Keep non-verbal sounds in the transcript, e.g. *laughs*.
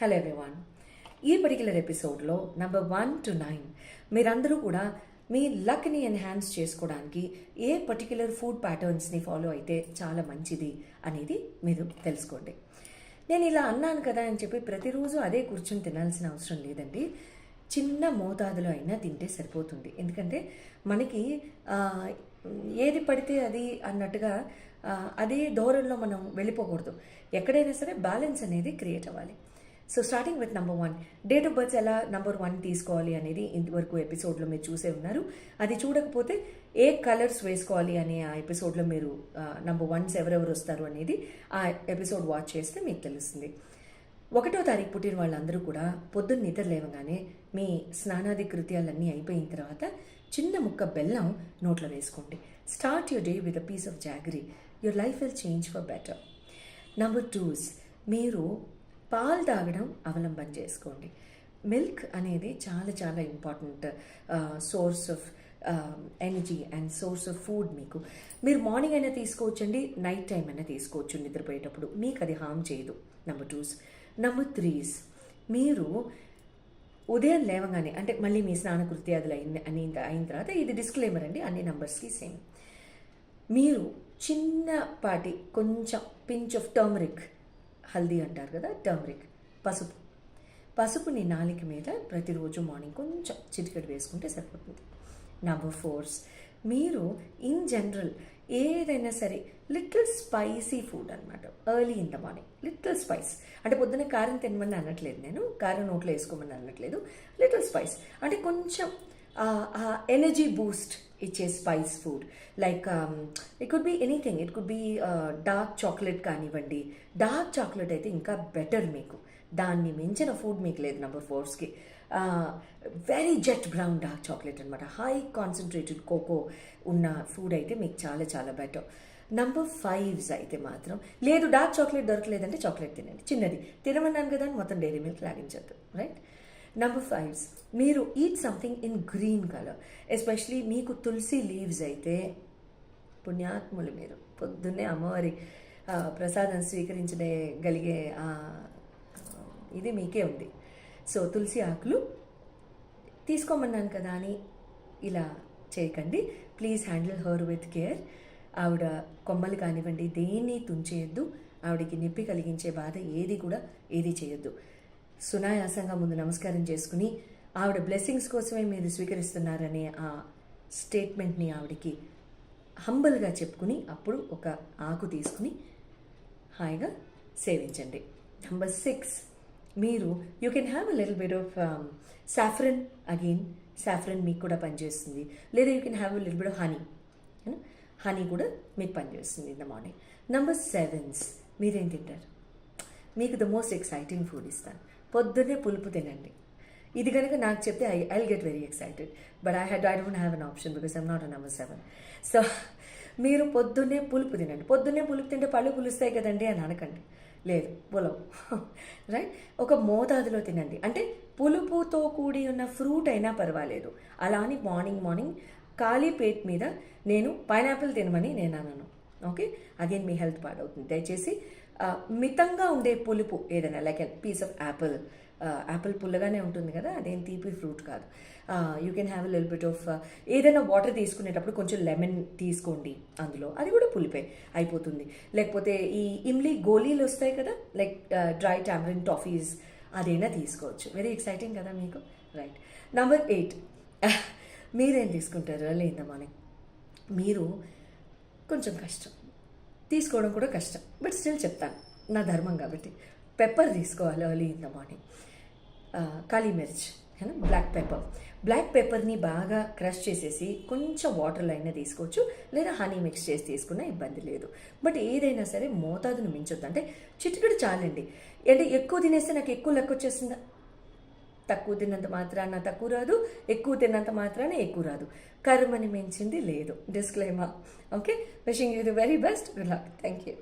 Hello everyone ఈ particular ఎపిసోడ్లో number one to nine మీరందరూ కూడా మీ లక్ని ఎన్హాన్స్ చేసుకోవడానికి ఏ పర్టికులర్ ఫుడ్ ప్యాటర్న్స్ని ఫాలో అయితే చాలా మంచిది అనేది మీరు తెలుసుకోండి. నేను ఇలా అన్నాను కదా అని చెప్పి ప్రతిరోజు అదే కూర్చొని తినాల్సిన అవసరం లేదండి. చిన్న మోతాదులో అయినా తింటే సరిపోతుంది. ఎందుకంటే మనకి ఏది పడితే అది అన్నట్టుగా అదే ధోరణిలో మనం వెళ్ళిపోకూడదు. ఎక్కడైనా సరే బ్యాలెన్స్ అనేది క్రియేట్ అవ్వాలి. So starting with number one date of birth ఎలా నెంబర్ వన్ తీసుకోవాలి అనేది ఇంతవరకు ఎపిసోడ్లో మీరు చూసే ఉన్నారు. అది చూడకపోతే ఏ కలర్స్ వేసుకోవాలి అనే ఆ ఎపిసోడ్లో మీరు నెంబర్ వన్స్ ఎవరెవరు వస్తారు అనేది ఆ ఎపిసోడ్ వాచ్ చేస్తే మీకు తెలుస్తుంది. ఒకటో తారీఖు పుట్టిన వాళ్ళందరూ కూడా పొద్దున్న నిద్ర లేవగానే మీ స్నానాది కృత్యాలన్నీ అయిపోయిన తర్వాత చిన్న ముక్క బెల్లం నోట్లో వేసుకోండి. Start your day with a piece of jaggery your life will change for better number twos మీరు పాలు తాగడం అవలంబన చేసుకోండి. మిల్క్ అనేది చాలా చాలా important source of energy and source of food మీకు. మీరు మార్నింగ్ అయినా తీసుకోవచ్చండి నైట్ టైం అయినా తీసుకోవచ్చు నిద్రపోయేటప్పుడు. మీకు అది హామ్ చేయదు. నెంబర్ టూస్ నెంబర్ త్రీస్ మీరు ఉదయం లేవగానే అంటే మళ్ళీ మీ స్నానకృత్యాదులు అయింది అని అయిన తర్వాత ఇది డిస్క్లైమర్ అండి అన్ని నంబర్స్కి సేమ్ మీరు చిన్నపాటి కొంచెం పించ్ ఆఫ్ టర్మరిక్ హల్దీ అంటారు కదా టర్మరిక్ పసుపు. పసుపుని నాలిక మీద ప్రతిరోజు మార్నింగ్ కొంచెం చిటికెడు వేసుకుంటే సరిపోతుంది. నంబర్ ఫోర్స్ మీరు ఇన్ జనరల్ ఏదైనా సరే లిటిల్ స్పైసీ ఫుడ్ అనమాట early in the morning little spice అంటే పొద్దున్న కారం తినమని అనట్లేదు నేను కారం నోట్లో వేసుకోమని అనట్లేదు. లిటిల్ స్పైస్ అంటే కొంచెం ఎనర్జీ బూస్ట్ ఇచ్చే spice food like it could be anything it could be dark chocolate కానివ్వండి. డార్క్ చాక్లెట్ అయితే ఇంకా బెటర్ మీకు. దాన్ని మించిన ఫుడ్ మీకు లేదు number ఫోర్స్కి very jet brown dark chocolate అనమాట హై కాన్సన్ట్రేటెడ్ కోకో ఉన్న ఫుడ్ అయితే మీకు చాలా చాలా బెటర్ నంబర్ ఫైవ్స్ అయితే మాత్రం లేదు డార్క్ చాక్లెట్ దొరకలేదంటే చాక్లెట్ తినండి. చిన్నది. తినమన్నాను కదా మొత్తం డైరీ మిల్క్ లాగించద్దు. రైట్ నెంబర్ ఫైవ్స్ మీరు eat something in green colour especially మీకు తులసి లీవ్స్ అయితే పుణ్యాత్ములు మీరు. పొద్దున్నే అమ్మవారి ప్రసాదం స్వీకరించగలిగే ఇది మీకే ఉంది. సో తులసి ఆకులు తీసుకోమన్నాను కదా అని ఇలా చేయకండి. Please handle her with care ఆవిడ కొమ్మలు కానివ్వండి దేన్ని తుంచేయద్దు. ఆవిడకి నొప్పి కలిగించే బాధ ఏది కూడా ఏది చేయొద్దు. సునాయాసంగా ముందు నమస్కారం చేసుకుని ఆవిడ బ్లెస్సింగ్స్ కోసమే మీరు స్వీకరిస్తున్నారనే ఆ స్టేట్మెంట్ని ఆవిడకి హంబల్గా చెప్పుకుని అప్పుడు ఒక ఆకు తీసుకుని హాయిగా సేవించండి. నెంబర్ సిక్స్ మీరు you can have a little bit of saffron again saffron మీకు కూడా పనిచేస్తుంది. లేదా you can have a little bit of honey honey కూడా మీకు పనిచేస్తుంది in the morning number sevens మీరేం తింటారు? మీకు ద మోస్ట్ ఎక్సైటింగ్ ఫుడ్ ఇస్తాను. పొద్దున్నే పులుపు తినండి. ఇది కనుక నాకు చెప్తే I I get very excited but I had I don't have an option because I'm not a number seven so మీరు పొద్దున్నే పులుపు తినండి. పొద్దున్నే పులుపు తింటే పళ్ళు పులుస్తాయి కదండి అని అనకండి. లేదు పొలం రైట్ *laughs* ఒక మోతాదులో తినండి. అంటే పులుపుతో కూడి ఉన్న ఫ్రూట్ అయినా పర్వాలేదు. అలా అని మార్నింగ్ మార్నింగ్ ఖాళీ పేట్ మీద నేను పైనాపిల్ తినమని నేను అన్నాను ఓకే అగైన్ మీ హెల్త్ పాడవుతుంది. దయచేసి మితంగా ఉండే పులుపు ఏదైనా like piece of apple apple పుల్లగానే ఉంటుంది కదా అదేం తీపి ఫ్రూట్ కాదు. You can have lil bit of ఏదైనా వాటర్ తీసుకునేటప్పుడు కొంచెం లెమన్ తీసుకోండి అందులో. అది కూడా పులిపే అయిపోతుంది. లేకపోతే ఈ ఇమ్లీ గోళీలు వస్తాయి కదా లైక్ డ్రై టామరిన్ టాఫీస్ అదైనా తీసుకోవచ్చు. వెరీ ఎక్సైటింగ్ కదా మీకు? రైట్ నెంబర్ ఎయిట్ మీరేం తీసుకుంటారు? లేదా మార్నింగ్ మీరు కొంచెం కష్టం. తీసుకోవడం కూడా కష్టం. బట్ స్టిల్ చెప్తాను నా ధర్మం కాబట్టి. పెప్పర్ తీసుకోవాలి ఎర్లీ ఇన్ ద మార్నింగ్ కాళీ మిర్చ్ బ్లాక్ పెప్పర్ బ్లాక్ పెప్పర్ని బాగా క్రష్ చేసేసి కొంచెం వాటర్లో అయినా తీసుకోవచ్చు లేదా హనీ మిక్స్ చేసి తీసుకున్నా ఇబ్బంది లేదు. బట్ ఏదైనా సరే మోతాదును మించొద్దు. అంటే చిటికెడు చాలండి. అంటే ఎక్కువ తినేస్తే నాకు ఎక్కువ లెక్క వచ్చేస్తుందా? తక్కువ తిన్నంత మాత్రాన తక్కువ రాదు ఎక్కువ తిన్నంత మాత్రాన ఎక్కువ రాదు. కర్మని మించింది లేదు. Disclaimer okay wishing you the very best good luck thank you